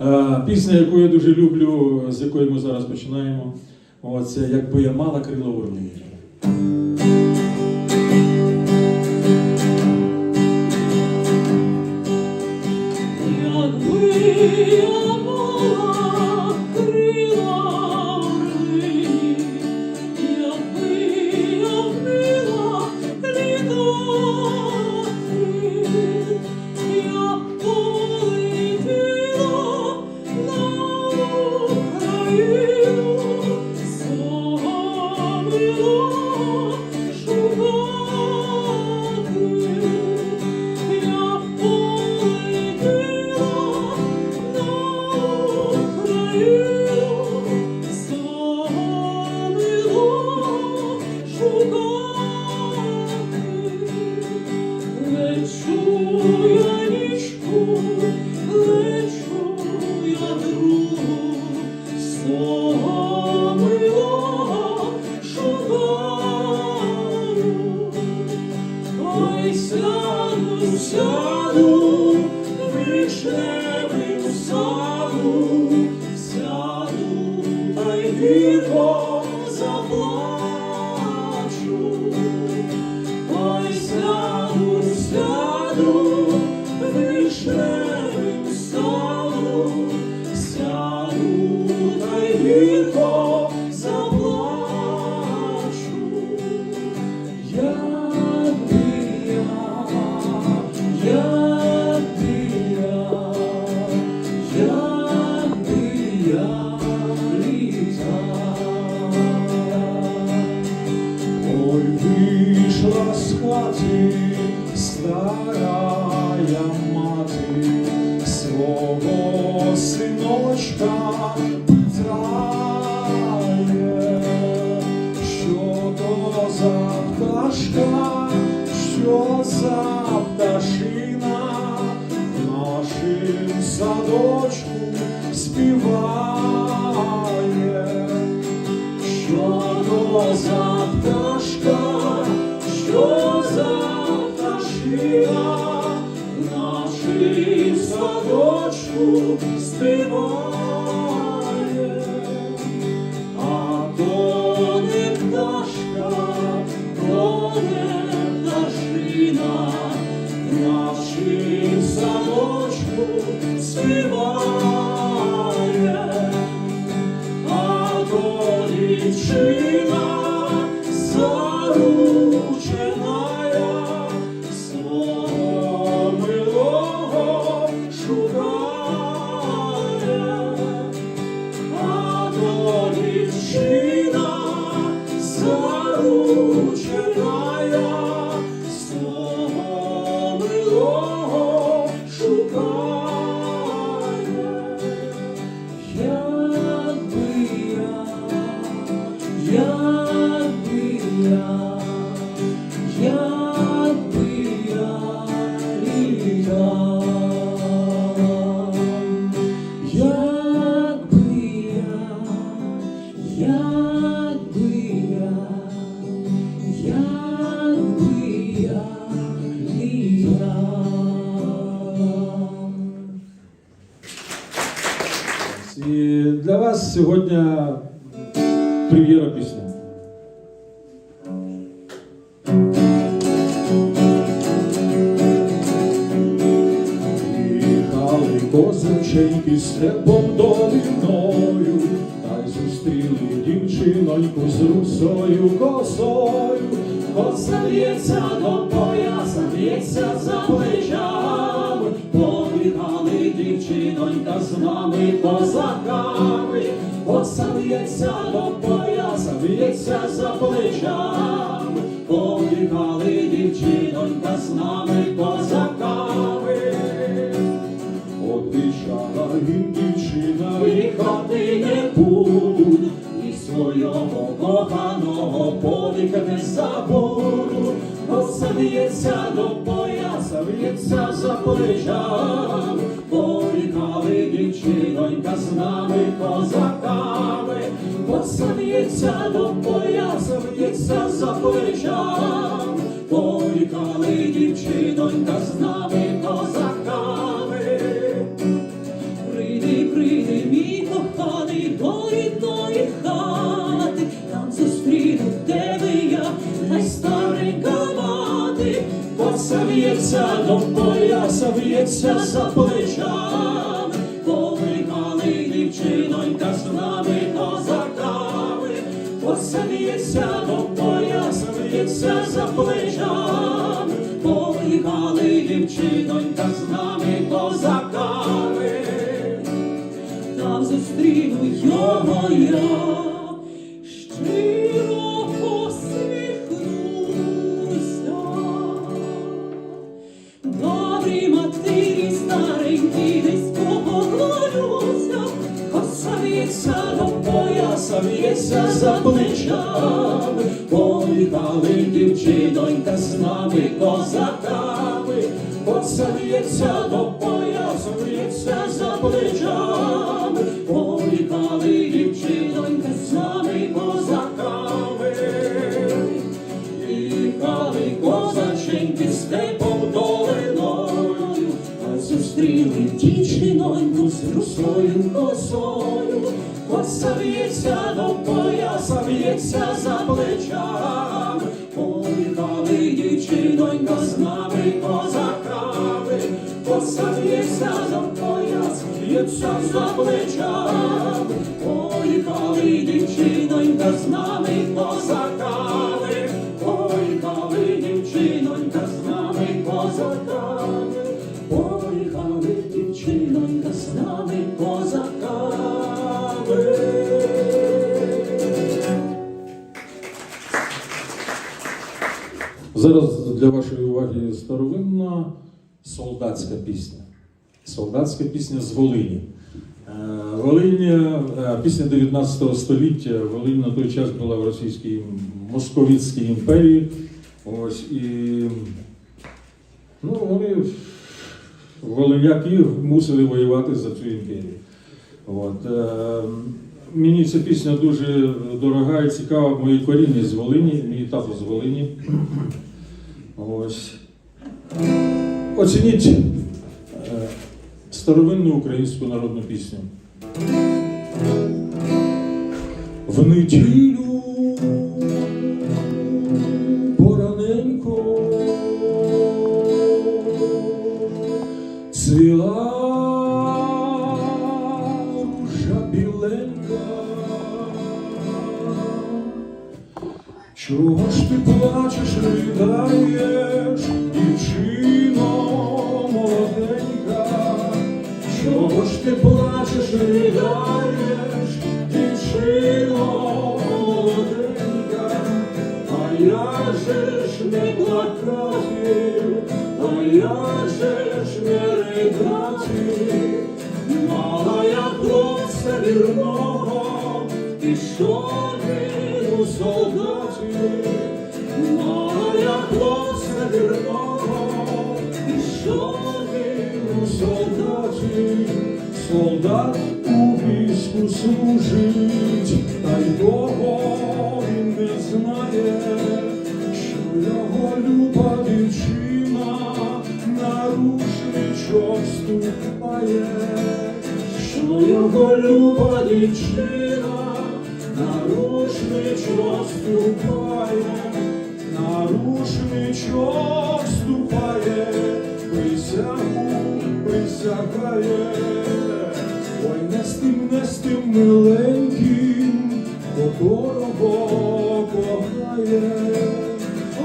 Е, Пісня, яку я дуже люблю, з якої ми зараз починаємо. Це якби я мала крила орлі. Пташка, що за пташина. В нашім садочку співає. Що то за пташка, що за пташина? В нашій садочку співає, якби я, якби я. І для вас сьогодні прем'єра. Їхали козаченьки степом косою. Остається до пояса, в'ється за плечами, Побігали дівчинонька з нами козаками, Остається до пояса, в'ється за плечами, Побігали дівчинонька з нами не забуду, до пояса, в'ється за плечами, Повікали дівчинонька з нами козаками, в'ється до пояса, в'ється за плечами, пояса, в'ється за плечами, в'ється до пояса, в'ється за плечами, поїхали дівчинонька з нами козаками, коса в'ється до дівчинонька з нами козаками, коса в'ється до пояса, в'ється за плечами, поїхали дівчинонька з нами старовинна солдатська пісня. Солдатська пісня з Волині. Волинь, е, пісня 19 століття. Волинь на той час була в Російській Московітській імперії. Ось і ну, вони, волиняки, мусили воювати за цю імперію. От, е, мені ця пісня дуже дорога і цікава. Мої коріння з Волині, мій тато з Волині. Ось. Оцініть е, старовинну українську народну пісню. В неділю пораненько цвіла ружа біленька. Чого ж ти плачеш, ридаєш, дівчино молоденька? Чого ж ти плачеш, ридаєш, дівчино молоденька? А я же ж не плакати, а я же ж не ридати, мала я хлопця вірного, пішов він у солдаті, солдаті, солдат у війську служить, та й того він не знає, що його люба дівчина на рушничок ступає, що його люба дівчина на рушничок ступає, на рушничок ступає, присягає, ой, не з тим, не з тим миленьким, котрого кохає,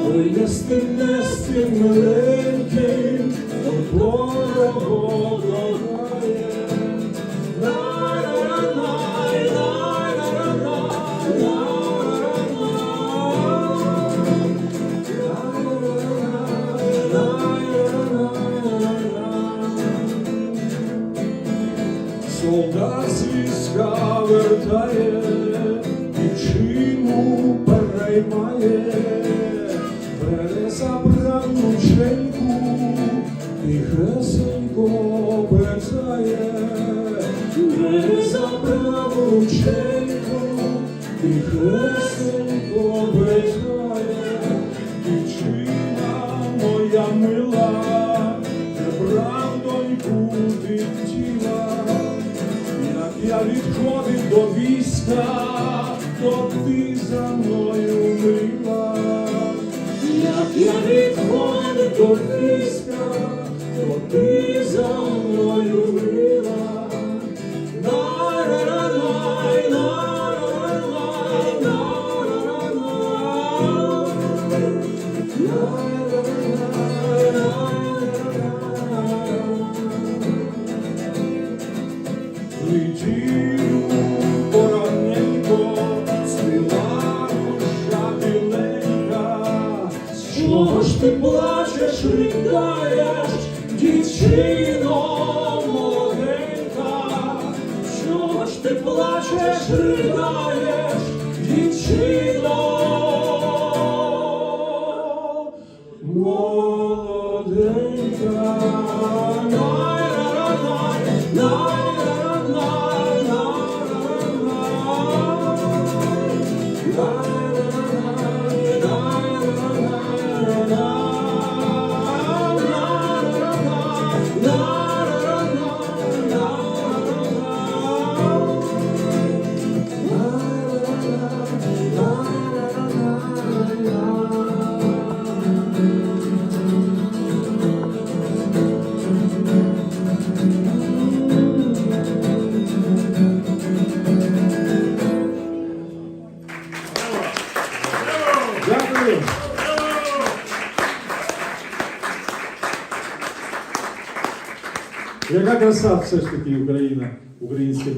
ой, не з тим, не з тим миленьким, котрого кохає. від тіла, як я відходив до війська, то ти за мною мила, як я відходив до війська, то ти за мною мила. Сино, молоденька, що ж ти плачеш, ридає? Яка краса все ж таки Україна, українська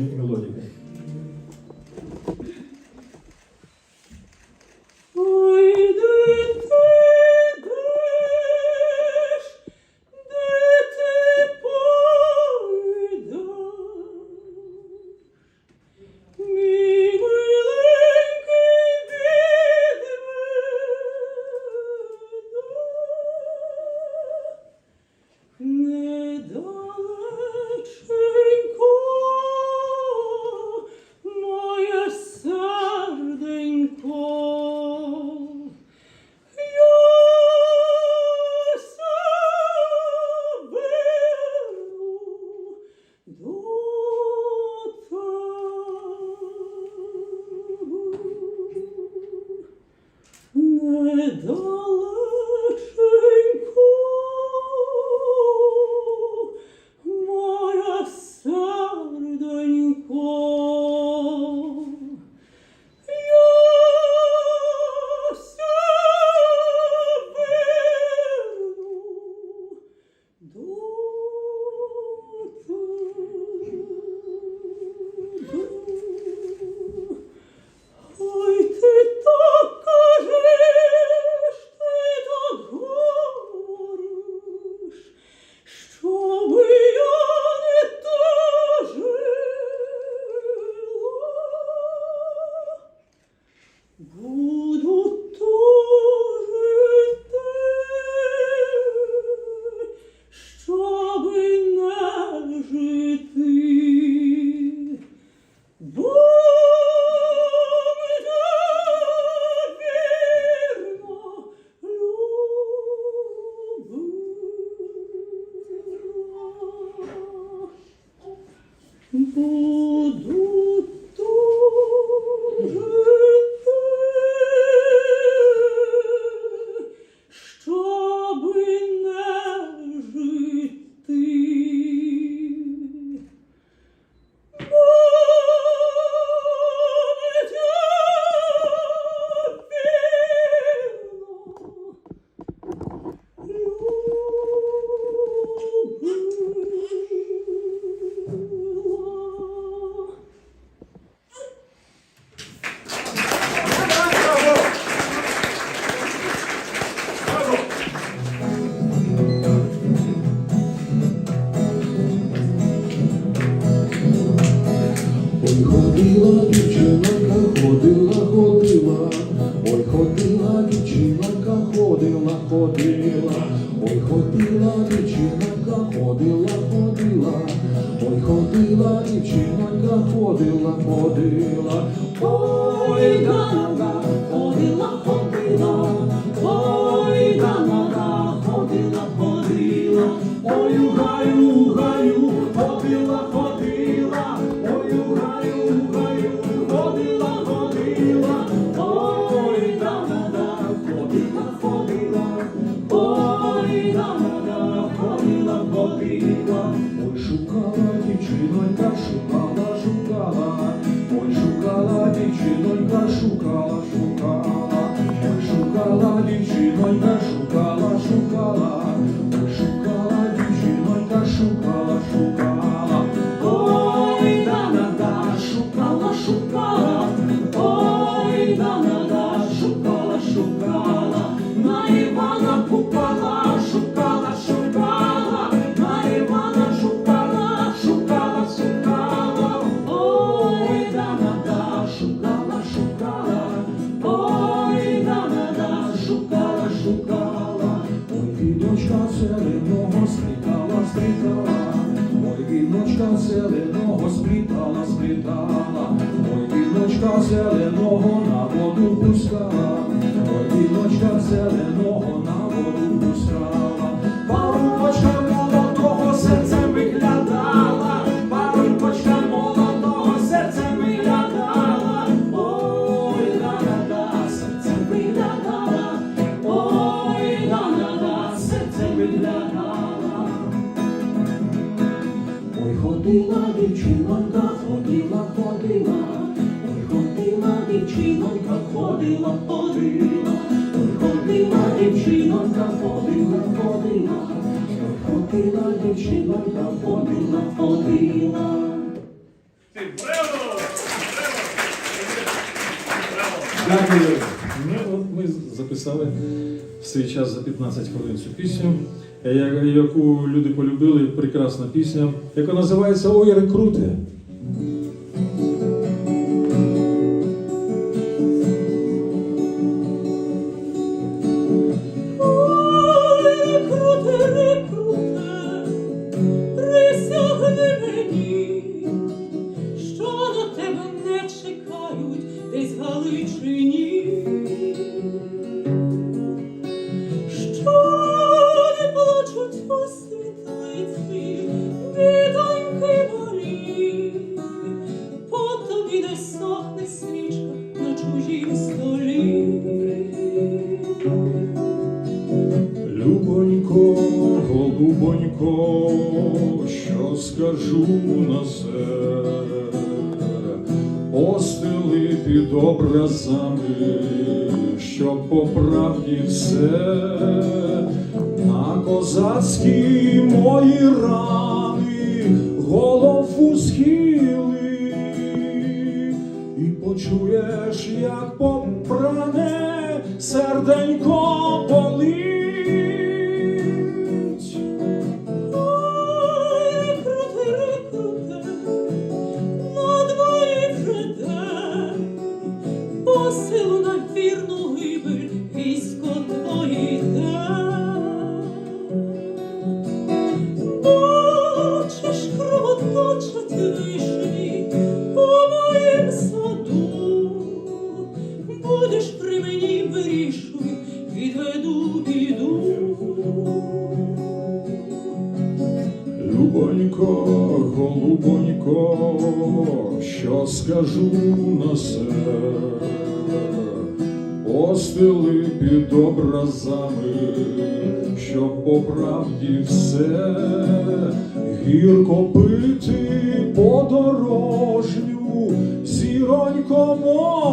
ходила, дівчинонька, ходила, ходила, ой, ходила, дівчинонька, ходила, ходила, ой, ходила, дівчинонька, ходила, ходила, ой, ходила, дівчинонька, ходила, ходила. Дякую. Ми записали в свій час за 15 хвилин цю пісню яку люди полюбили, прекрасна пісня, яка називається Ой, рекрути. образами, що по правді все на козацькі мої рани голову схили, і почуєш, як попране серденько. що скажу на себе, постили під образами, щоб по правді все гірко пити подорожню, зіронько моє.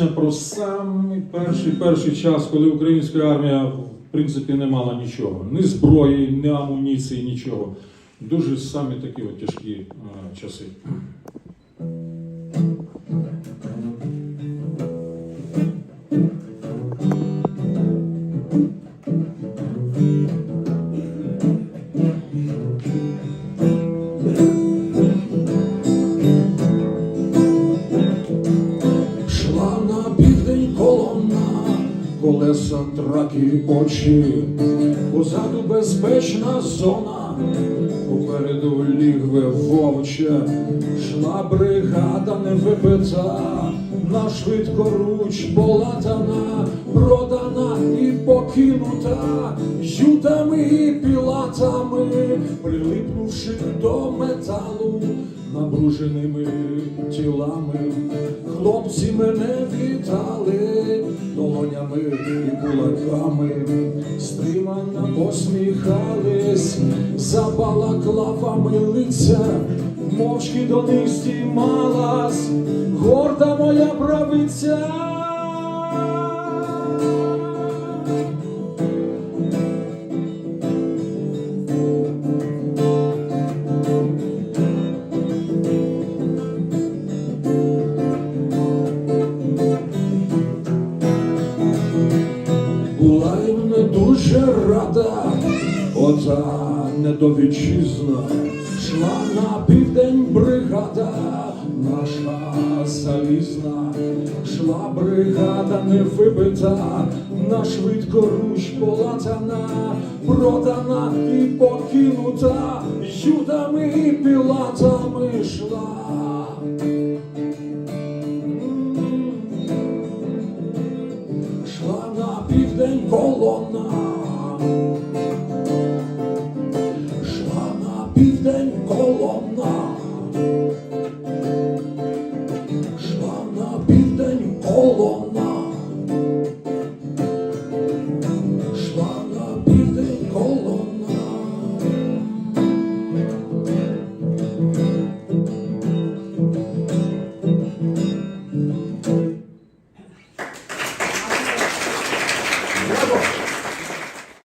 Пісня про самий перший перший час, коли українська армія в принципі не мала нічого, ні зброї, ні амуніції, нічого. Дуже самі такі от тяжкі е, часи. Колеса траки очі, позаду безпечна зона, попереду лігве вовче, шла бригада невипита, на швидкоруч полатана, продана і покинута, ютами і пілатами, прилипнувши до металу, набруженими тілами, хлопці мене вітали долонями і кулаками, стримано посміхались, за балаклавами лиця, мовчки до них здіймалась, горда моя правиця. була їм не дуже рада, ота недовітчизна, шла на південь бригада, наша залізна, шла бригада не на швидкоруч полатана, продана і покинута, юдами і пілатами шла.